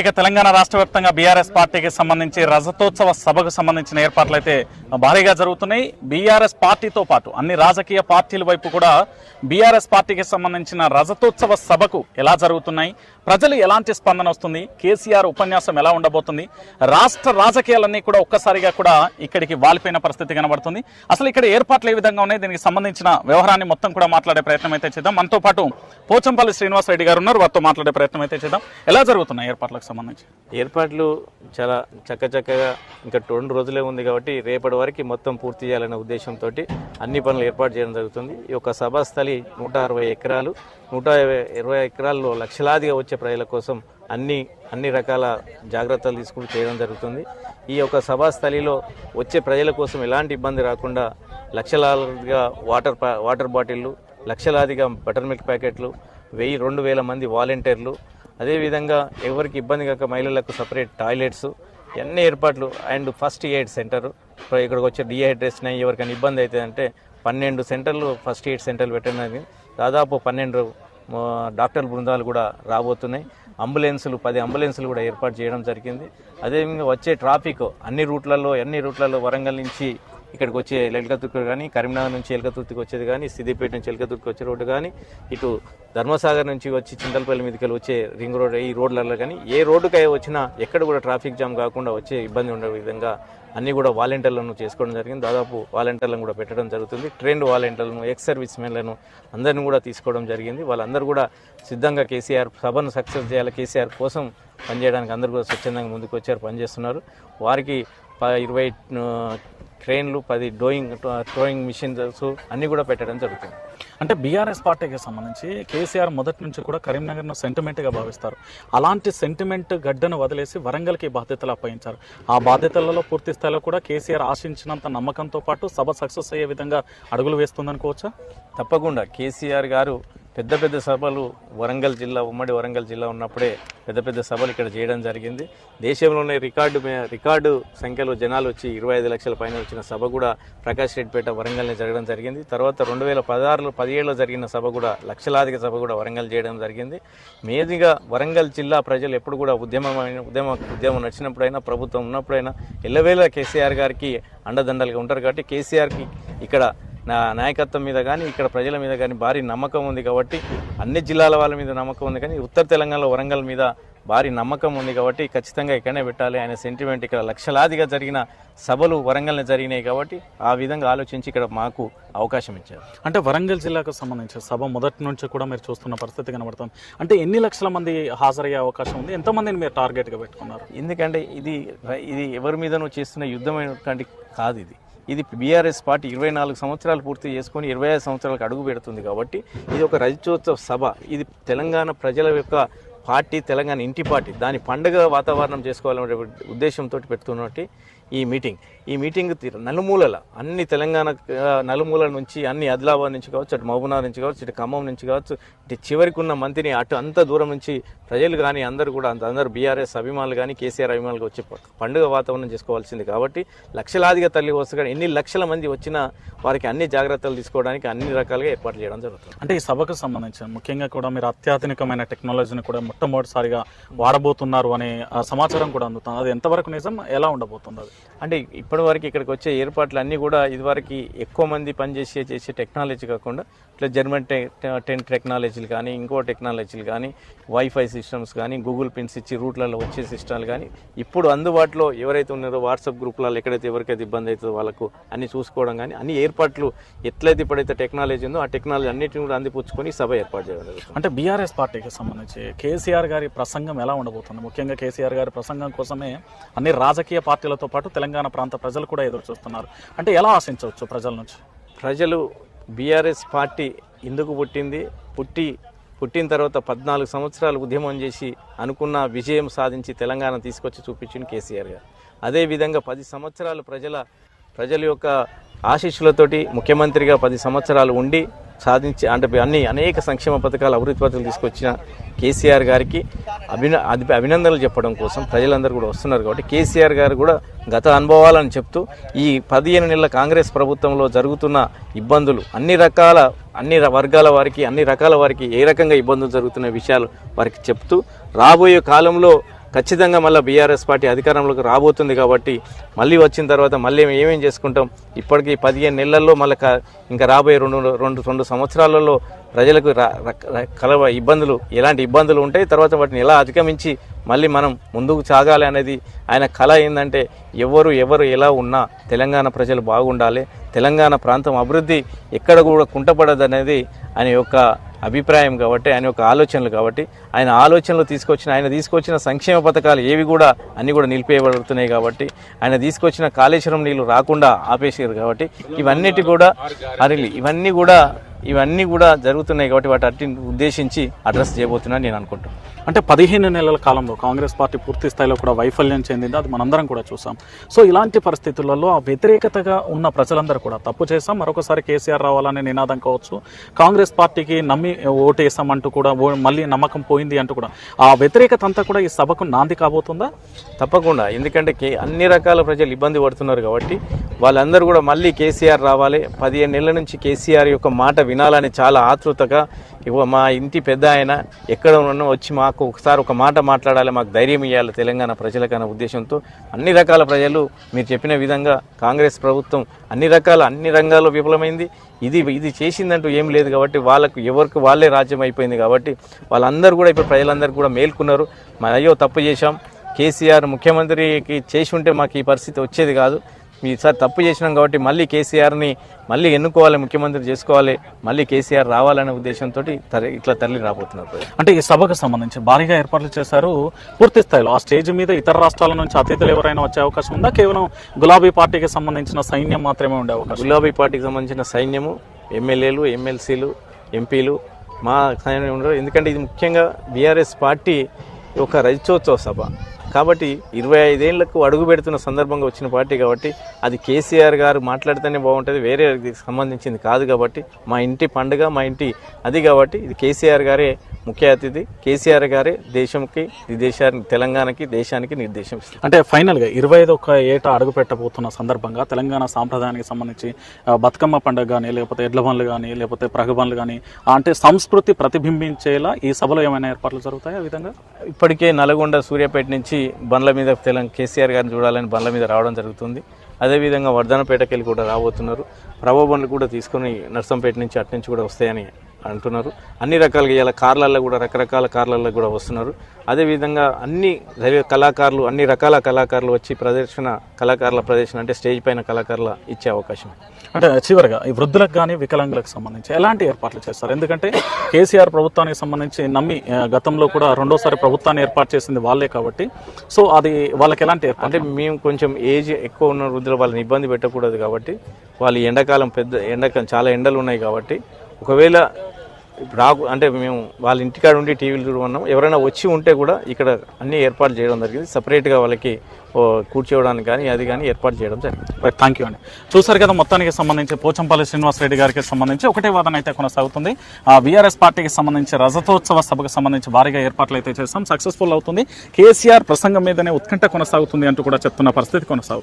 ఇక తెలంగాణ రాష్ట్ర వ్యాప్తంగా బీఆర్ఎస్ పార్టీకి సంబంధించి రజతోత్సవ సభకు సంబంధించిన ఏర్పాట్లు అయితే భారీగా జరుగుతున్నాయి. బీఆర్ఎస్ పార్టీతో పాటు అన్ని రాజకీయ పార్టీల వైపు కూడా బీఆర్ఎస్ పార్టీకి సంబంధించిన రజతోత్సవ సభకు ఎలా జరుగుతున్నాయి? ప్రజలు ఎలాంటి స్పందన వస్తుంది? కేసీఆర్ ఉపన్యాసం ఎలా ఉండబోతుంది? రాష్ట్ర రాజకీయాలన్నీ కూడా ఒక్కసారిగా కూడా ఇక్కడికి వాలిపోయిన పరిస్థితి కనబడుతుంది. అసలు ఇక్కడ ఏర్పాట్లు ఏ విధంగా ఉన్నాయి? దీనికి సంబంధించిన వ్యవహారాన్ని మొత్తం కూడా మాట్లాడే ప్రయత్నం అయితే చేద్దాం. మనతో పాటు పోచంపల్లి శ్రీనివాస్ రెడ్డి గారు ఉన్నారు. వారితో మాట్లాడే ప్రయత్నం అయితే చేద్దాం. ఎలా జరుగుతున్నాయి ఏర్పాట్లు? ఏర్పాట్లకు సంబంధించి? ఏర్పాట్లు చాలా చక్కచక్కగా ఇంకా రెండు రోజులే ఉంది కాబట్టి రేపటి వరకు మొత్తం పూర్తి చేయాలనే ఉద్దేశంతో అన్ని పనులు ఏర్పాటు చేయడం జరుగుతుంది. ఈ యొక్క సభాస్థలి నూట అరవై ఎకరాలు నూట ఇరవై ఎకరాల్లో లక్షలాదిగా వచ్చే ప్రజల కోసం అన్ని అన్ని రకాల జాగ్రత్తలు తీసుకుని చేయడం జరుగుతుంది. ఈ యొక్క సభాస్థలిలో వచ్చే ప్రజల కోసం ఎలాంటి ఇబ్బంది రాకుండా లక్షలాదిగా వాటర్ వాటర్ బాటిళ్ళు లక్షలాదిగా బటర్ మిల్క్ ప్యాకెట్లు వెయ్యి రెండు వేల మంది వాలంటీర్లు అదేవిధంగా ఎవరికి ఇబ్బంది కాక మహిళలకు సపరేట్ టాయిలెట్స్ అన్ని ఏర్పాట్లు అండ్ ఫస్ట్ ఎయిడ్ సెంటర్. ఇక్కడికి వచ్చే డిహైడ్రేషన్ అయ్యి ఎవరికైనా ఇబ్బంది అవుతుంది అంటే పన్నెండు సెంటర్లు ఫస్ట్ ఎయిడ్ సెంటర్లు పెట్టడం దాదాపు పన్నెండు డాక్టర్ బృందాలు కూడా రాబోతున్నాయి. అంబులెన్సులు పది అంబులెన్సులు కూడా ఏర్పాటు చేయడం జరిగింది. అదేవిధంగా వచ్చే ట్రాఫిక్ అన్ని రూట్లలో అన్ని రూట్లలో వరంగల్ నుంచి ఇక్కడికి వచ్చే ఎలకతుర్తి కానీ కరీంనగర్ నుంచి ఎలకతుర్తికి వచ్చేది కానీ సిద్దిపేట నుంచి ఎలకతుర్తికి వచ్చే రోడ్డు కానీ ఇటు ధర్మసాగర్ నుంచి వచ్చి చింతలపల్లి మీదకి వచ్చే రింగ్ రోడ్ ఈ రోడ్లలో కానీ ఏ రోడ్డుకై వచ్చినా ఎక్కడ కూడా ట్రాఫిక్ జామ్ కాకుండా వచ్చే ఇబ్బంది ఉండే విధంగా అన్నీ కూడా వాలంటీర్లను చేసుకోవడం జరిగింది. దాదాపు వాలంటీర్లను కూడా పెట్టడం జరుగుతుంది. ట్రైన్డ్ వాలంటీర్లను ఎక్స్ సర్వీస్ మెన్లను అందరిని కూడా తీసుకోవడం జరిగింది. వాళ్ళందరూ కూడా సిద్ధంగా కేసీఆర్ సభను సక్సెస్ చేయాలి. కేసీఆర్ కోసం పనిచేయడానికి అందరూ కూడా స్వచ్ఛందంగా ముందుకు వచ్చారు పనిచేస్తున్నారు. వారికి ప- ఇరవై క్రెయిన్లు పది డోయింగ్ ట్రోయింగ్ మిషన్స్ అన్నీ కూడా పెట్టడం జరుగుతుంది. అంటే బీఆర్ఎస్ పార్టీకి సంబంధించి కేసీఆర్ మొదటి నుంచి కూడా కరీంనగర్ను సెంటిమెంట్గా భావిస్తారు. అలాంటి సెంటిమెంట్ గడ్డను వదిలేసి వరంగల్కి బాధ్యతలు అప్పగించారు. ఆ బాధ్యతలలో పూర్తి స్థాయిలో కూడా కేసీఆర్ ఆశించినంత నమ్మకంతో పాటు సభ సక్సెస్ అయ్యే విధంగా అడుగులు వేస్తుందనుకోవచ్చా? తప్పకుండా. కేసీఆర్ గారు పెద్ద పెద్ద సభలు వరంగల్ జిల్లా ఉమ్మడి వరంగల్ జిల్లా ఉన్నప్పుడే పెద్ద పెద్ద సభలు ఇక్కడ చేయడం జరిగింది. దేశంలోనే రికార్డు రికార్డు సంఖ్యలో జనాలు వచ్చి ఇరవై ఐదు లక్షల పైన వచ్చిన సభ కూడా ప్రకాష్ రెడ్డిపేట వరంగల్ని జరగడం జరిగింది. తర్వాత రెండు వేల పదహారులో పదిహేడులో జరిగిన సభ కూడా లక్షలాదిక సభ కూడా వరంగల్ చేయడం జరిగింది. మేదిగా వరంగల్ జిల్లా ప్రజలు ఎప్పుడు కూడా ఉద్యమమైన ఉద్యమ ఉద్యమం నడిచినప్పుడైనా ప్రభుత్వం ఉన్నప్పుడైనా ఎల్లవేళ కేసీఆర్ గారికి అండదండలుగా ఉంటారు. కాబట్టి కేసీఆర్కి ఇక్కడ నా నాయకత్వం మీద కానీ ఇక్కడ ప్రజల మీద కానీ భారీ నమ్మకం ఉంది కాబట్టి అన్ని జిల్లాల వాళ్ళ మీద నమ్మకం ఉంది కానీ ఉత్తర తెలంగాణలో వరంగల్ మీద భారీ నమ్మకం ఉంది కాబట్టి ఖచ్చితంగా ఇక్కడనే పెట్టాలి. ఆయన సెంటిమెంట్ ఇక్కడ లక్షలాదిగా జరిగిన సభలు వరంగల్ని జరిగినాయి కాబట్టి ఆ విధంగా ఆలోచించి ఇక్కడ మాకు అవకాశం ఇచ్చారు. అంటే వరంగల్ జిల్లాకు సంబంధించి సభ మొదటి నుంచి కూడా మీరు చూస్తున్న పరిస్థితి కనబడుతుంది. అంటే ఎన్ని లక్షల మంది హాజరయ్యే అవకాశం ఉంది? ఎంతమందిని మీరు టార్గెట్గా పెట్టుకున్నారు? ఎందుకంటే ఇది ఇది ఎవరి మీదనో చేస్తున్న యుద్ధమైనటువంటి కాదు ఇది. ఇది బీఆర్ఎస్ పార్టీ ఇరవై నాలుగు సంవత్సరాలు పూర్తి చేసుకొని ఇరవై ఐదు సంవత్సరాలకు అడుగు పెడుతుంది కాబట్టి ఇది ఒక రజతోత్సవ సభ. ఇది తెలంగాణ ప్రజల యొక్క పార్టీ తెలంగాణ ఇంటి పార్టీ. దాని పండుగ వాతావరణం చేసుకోవాలనే ఉద్దేశంతో పెడుతున్నట్టు ఈ మీటింగ్. ఈ మీటింగ్ తీరు నలుమూలల అన్ని తెలంగాణ నలుమూలల నుంచి అన్ని ఆదిలాబాద్ నుంచి కావచ్చు అటు మహబూబ్నగర్ నుంచి కావచ్చు ఇటు ఖమ్మం నుంచి కావచ్చు ఇటు చివరికి ఉన్న మంత్రిని అటు అంత దూరం నుంచి ప్రజలు కానీ అందరూ కూడా అంత అందరూ బీఆర్ఎస్ అభిమానులు కానీ కేసీఆర్ అభిమానులు వచ్చి పండుగ వాతావరణం చేసుకోవాల్సింది కాబట్టి లక్షలాదిగా తల్లి వస్తుగా ఎన్ని లక్షల మంది వచ్చినా వారికి అన్ని జాగ్రత్తలు తీసుకోవడానికి అన్ని రకాలుగా ఏర్పాటు చేయడం జరుగుతుంది. అంటే ఈ సభకు సంబంధించి ముఖ్యంగా కూడా మీరు అత్యాధునికమైన టెక్నాలజీని కూడా మొట్టమొదటిసారిగా వాడబోతున్నారు అనే సమాచారం కూడా అందుతుంది. అది ఎంతవరకు నిజం ఎలా ఉండబోతుంది అది? అంటే ఇప్పటి వరకు ఇక్కడికి వచ్చే ఏర్పాట్లు అన్నీ కూడా ఇదివరకు ఎక్కువ మంది పనిచేసే చేసే టెక్నాలజీ కాకుండా ఇట్లా జర్మన్ టె టెన్ టెక్నాలజీలు కానీ ఇంకో టెక్నాలజీలు కానీ వైఫై సిస్టమ్స్ కానీ గూగుల్ పిన్స్ ఇచ్చి రూట్లలో వచ్చే సిస్టమ్లు కానీ ఇప్పుడు అందుబాటులో ఎవరైతే ఉన్నారో వాట్సాప్ గ్రూప్లలో ఎక్కడైతే ఎవరికైతే ఇబ్బంది అవుతుందో వాళ్ళకు అన్ని చూసుకోవడం కానీ అన్ని ఏర్పాట్లు ఎట్లయితే ఇప్పుడైతే టెక్నాలజీ ఉందో ఆ టెక్నాలజీ అన్నిటిని కూడా అందిపుచ్చుకొని సభ ఏర్పాటు చేయడం అంటే బీఆర్ఎస్ పార్టీకి సంబంధించి కేసీఆర్ గారి ప్రసంగం ఎలా ఉండబోతుంది? ముఖ్యంగా కేసీఆర్ గారి ప్రసంగం కోసమే అన్ని రాజకీయ పార్టీలతో పాటు తెలంగాణ ప్రాంత ప్రజలు కూడా ఎదురు చూస్తున్నారు. అంటే ఎలా ఆశించవచ్చు ప్రజల నుంచి? ప్రజలు బీఆర్ఎస్ పార్టీ ఎందుకు పుట్టింది. పుట్టి పుట్టిన తర్వాత పద్నాలుగు సంవత్సరాలు ఉద్యమం చేసి అనుకున్న విజయం సాధించి తెలంగాణ తీసుకొచ్చి చూపించింది కేసీఆర్ గారు. అదేవిధంగా పది సంవత్సరాలు ప్రజల ప్రజల యొక్క ఆశీస్సులతోటి ముఖ్యమంత్రిగా పది సంవత్సరాలు ఉండి సాధించి అంటే అన్ని అనేక సంక్షేమ పథకాలు అభివృద్ధి పథకాలు తీసుకొచ్చిన కేసీఆర్ గారికి అభిన అభి- అభినందనలు చెప్పడం కోసం ప్రజలందరూ కూడా వస్తున్నారు కాబట్టి కేసీఆర్ గారు కూడా గత అనుభవాలను చెప్తూ ఈ పదిహేను నెలల కాంగ్రెస్ ప్రభుత్వంలో జరుగుతున్న ఇబ్బందులు అన్ని రకాల అన్ని వర్గాల వారికి అన్ని రకాల వారికి ఏ రకంగా ఇబ్బందులు జరుగుతున్న విషయాలు వారికి చెప్తూ రాబోయే కాలంలో ఖచ్చితంగా మళ్ళీ బీఆర్ఎస్ పార్టీ అధికారంలోకి రాబోతుంది కాబట్టి మళ్ళీ వచ్చిన తర్వాత మళ్ళీ ఏమేం చేసుకుంటాం? ఇప్పటికీ పదిహేను నెలల్లో మళ్ళీ ఇంకా రాబోయే రెండు రెండు రెండు సంవత్సరాలలో ప్రజలకు కలవ ఇబ్బందులు ఎలాంటి ఇబ్బందులు ఉంటాయి తర్వాత వాటిని ఎలా అధిగమించి మళ్ళీ మనం ముందుకు సాగాలి అనేది ఆయన కళ ఏంటంటే ఎవరు ఎవరు ఎలా ఉన్నా తెలంగాణ ప్రజలు బాగుండాలి తెలంగాణ ప్రాంతం అభివృద్ధి ఎక్కడ కూడా కుంటపడదు అనేది ఆయన యొక్క అభిప్రాయం కాబట్టి ఆయన యొక్క ఆలోచనలు కాబట్టి ఆయన ఆలోచనలు తీసుకొచ్చిన ఆయన తీసుకొచ్చిన సంక్షేమ పథకాలు ఏవి కూడా అన్నీ కూడా నిలిపేయబడుతున్నాయి కాబట్టి ఆయన తీసుకొచ్చిన కాళేశ్వరం నీళ్ళు రాకుండా ఆపేసారు కాబట్టి ఇవన్నిటి కూడా అరిలి ఇవన్నీ కూడా ఇవన్నీ కూడా జరుగుతున్నాయి కాబట్టి వాటి అట్టి ఉద్దేశించి అడ్రస్ చేయబోతున్నాను నేను అనుకుంటున్నాను అంటే పదిహేను నెలల కాలంలో కాంగ్రెస్ పార్టీ పూర్తి స్థాయిలో కూడా వైఫల్యం చెందింది. అది మనందరం కూడా చూసాం. సో ఇలాంటి పరిస్థితులలో ఆ వ్యతిరేకతగా ఉన్న ప్రజలందరూ కూడా తప్పు చేసాం మరొకసారి కేసీఆర్ రావాలనే నినాదం కావచ్చు. కాంగ్రెస్ పార్టీకి నమ్మి ఓటేసామంటూ కూడా మళ్ళీ నమ్మకం పోయింది అంటూ కూడా. ఆ వ్యతిరేకత అంతా కూడా ఈ సభకు నాంది కాబోతుందా? తప్పకుండా. ఎందుకంటే కే అన్ని రకాల ప్రజలు ఇబ్బంది పడుతున్నారు కాబట్టి వాళ్ళందరూ కూడా మళ్ళీ కేసీఆర్ రావాలి. పదిహేను నెలల నుంచి కేసీఆర్ యొక్క మాట వినాలని చాలా ఆతృతగా ఇవ్వ మా ఇంటి పెద్ద ఆయన ఎక్కడ ఉన్నా వచ్చి మాకు ఒకసారి ఒక మాట మాట్లాడాలి మాకు ధైర్యం ఇవ్వాలి తెలంగాణ ప్రజలకన్న ఉద్దేశంతో. అన్ని రకాల ప్రజలు మీరు చెప్పిన విధంగా కాంగ్రెస్ ప్రభుత్వం అన్ని రకాల అన్ని రంగాల్లో విఫలమైంది. ఇది ఇది చేసిందంటూ ఏం లేదు కాబట్టి వాళ్ళకు ఎవరికి వాళ్ళే రాజ్యం అయిపోయింది కాబట్టి వాళ్ళందరూ కూడా ఇప్పుడు ప్రజలందరూ కూడా మేల్కొన్నారు. మన అయ్యో తప్పు చేశాం. కేసీఆర్ ముఖ్యమంత్రికి చేసి ఉంటే మాకు ఈ పరిస్థితి వచ్చేది కాదు. ఈసారి తప్పు చేసినాం కాబట్టి మళ్ళీ కేసీఆర్ని మళ్ళీ ఎన్నుకోవాలి ముఖ్యమంత్రి చేసుకోవాలి మళ్ళీ కేసీఆర్ రావాలనే ఉద్దేశంతో ఇట్లా తరలి రాబోతున్నారు. అంటే ఈ సభకు సంబంధించి భారీగా ఏర్పాట్లు చేశారు పూర్తి స్థాయిలో. ఆ స్టేజ్ మీద ఇతర రాష్ట్రాల నుంచి అతిథులు ఎవరైనా వచ్చే అవకాశం ఉందా? కేవలం గులాబీ పార్టీకి సంబంధించిన సైన్యం మాత్రమే ఉండే అవకాశం గులాబీ పార్టీకి సంబంధించిన సైన్యము ఎమ్మెల్యేలు ఎమ్మెల్సీలు ఎంపీలు మా సైన్యం ఉండరు. ఎందుకంటే ఇది ముఖ్యంగా బీఆర్ఎస్ పార్టీ ఒక రజతోత్సవ సభ. కాబట్టి ఇరవై ఐదేళ్ళకు అడుగు పెడుతున్న సందర్భంగా వచ్చిన పార్టీ కాబట్టి అది కేసీఆర్ గారు మాట్లాడితేనే బాగుంటుంది వేరే సంబంధించింది కాదు కాబట్టి మా ఇంటి పండుగ మా ఇంటి అది కాబట్టి ఇది కేసీఆర్ గారే ముఖ్య అతిథి కేసీఆర్ గారే దేశంకి ఈ దేశానికి తెలంగాణకి దేశానికి నిర్దేశం ఇస్తారు. అంటే ఫైనల్గా ఇరవై ఐదు ఒక ఏట అడుగు పెట్టబోతున్న సందర్భంగా తెలంగాణ సాంప్రదాయానికి సంబంధించి బతుకమ్మ పండుగ కానీ లేకపోతే ఎడ్ల బండ్లు కానీ లేకపోతే ప్రగబండ్లు కానీ అంటే సంస్కృతి ప్రతిబింబించేలా ఈ సభలో ఏమైనా ఏర్పాట్లు జరుగుతాయి ఆ విధంగా? ఇప్పటికే నల్గొండ సూర్యాపేట నుంచి బండ్ల మీద తెలంగాణ కేసీఆర్ గారిని చూడాలని బండ్ల మీద రావడం జరుగుతుంది. అదేవిధంగా వర్ధనపేటకి వెళ్ళి కూడా రాబోతున్నారు. ప్రభా బండ్లు కూడా తీసుకొని నర్సంపేట నుంచి అటు నుంచి కూడా వస్తాయని అంటున్నారు. అన్ని రకాలుగా ఇలా కార్లల్లో కూడా రకరకాల కార్లల్లో కూడా వస్తున్నారు. అదేవిధంగా అన్ని దైవ కళాకారులు అన్ని రకాల కళాకారులు వచ్చి ప్రదర్శన కళాకారుల ప్రదర్శన అంటే స్టేజ్ పైన కళాకారుల ఇచ్చే అవకాశం. అంటే చివరిగా ఈ వృద్ధులకు కానీ వికలాంగులకు సంబంధించి ఎలాంటి ఏర్పాట్లు చేస్తారు? ఎందుకంటే కేసీఆర్ ప్రభుత్వానికి సంబంధించి నమ్మి గతంలో కూడా రెండోసారి ప్రభుత్వాన్ని ఏర్పాటు చేసింది వాళ్ళే కాబట్టి. సో అది వాళ్ళకి ఎలాంటి ఏర్పాటు అంటే మేము కొంచెం ఏజ్ ఎక్కువ ఉన్న వృద్ధులు వాళ్ళని ఇబ్బంది పెట్టకూడదు కాబట్టి వాళ్ళు ఎండాకాలం పెద్ద ఎండాకాలం చాలా ఎండలు ఉన్నాయి కాబట్టి ఒకవేళ రాకు అంటే మేము వాళ్ళ ఇంటికాడ ఉండి టీవీలు చూడమన్నాం. ఎవరైనా వచ్చి ఉంటే కూడా ఇక్కడ అన్ని ఏర్పాటు చేయడం జరిగింది. సపరేట్గా వాళ్ళకి ఓ, కూర్చోవడానికి కానీ అది కానీ ఏర్పాటు చేయడం జరిగింది. థ్యాంక్ యూ అండి. చూసారు కదా మొత్తానికి సంబంధించి పోచంపల్లి శ్రీనివాస రెడ్డి గారికి సంబంధించి ఒకటే వాదన అయితే కొనసాగుతుంది. ఆ బీఆర్ఎస్ పార్టీకి సంబంధించి రజతోత్సవ సభకు సంబంధించి భారీగా ఏర్పాట్లు అయితే చేస్తాం సక్సెస్ఫుల్ అవుతుంది. కేసీఆర్ ప్రసంగం మీదనే ఉత్కంఠ కొనసాగుతుంది అంటూ కూడా చెప్తున్న పరిస్థితి కొనసాగుతుంది.